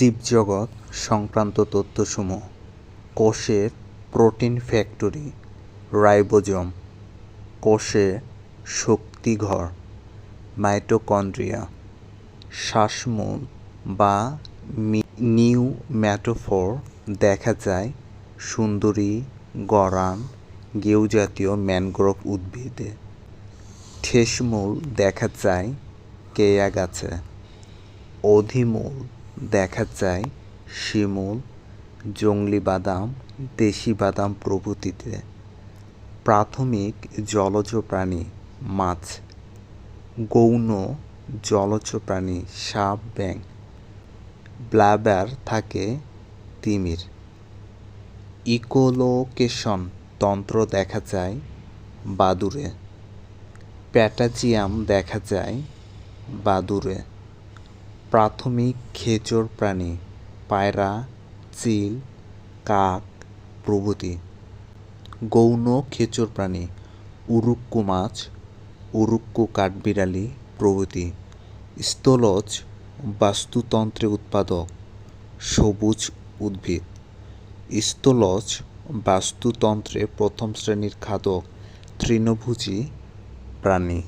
জীবজগৎ সংক্রান্ত তথ্যসমূহ। কোষের প্রোটিন ফ্যাক্টরি, রাইবোজোম। কোষে শক্তিঘর, মাইটোকন্ড্রিয়া, শ্বাসমূল বা নিউম্যাটোফোর দেখা যায় সুন্দরী, গরান, গেউজাতীয় ম্যানগ্রোভ উদ্ভিদে। ঠেসমূল দেখা যায় কেয়া গাছে। অধিমূল দেখা যায় শিমুল, জংলি বাদাম, দেশি বাদাম প্রভৃতিতে। প্রাথমিক জলজ প্রাণী মাছ, গৌণ জলজ প্রাণী সাপ, ব্যাঙ। ব্লাবার থাকে তিমির। ইকোলোকেশন তন্ত্র দেখা যায় বাদুরে প্যাটাজিয়াম দেখা যায় বাদুড়ে। প্রাথমিক খেচর প্রাণী, পায়রা, চিল, কাক, প্রভৃতি। গৌণ খেচর প্রাণী উড়ুক্কু মাছ উড়ুক্কু কাঠবিড়ালি প্রভৃতি। স্থলজ বাস্তুতন্ত্রে উৎপাদক, সবুজ উদ্ভিদ। স্থলজ বাস্তুতন্ত্রে প্রথম শ্রেণির খাদক তৃণভোজী প্রাণী।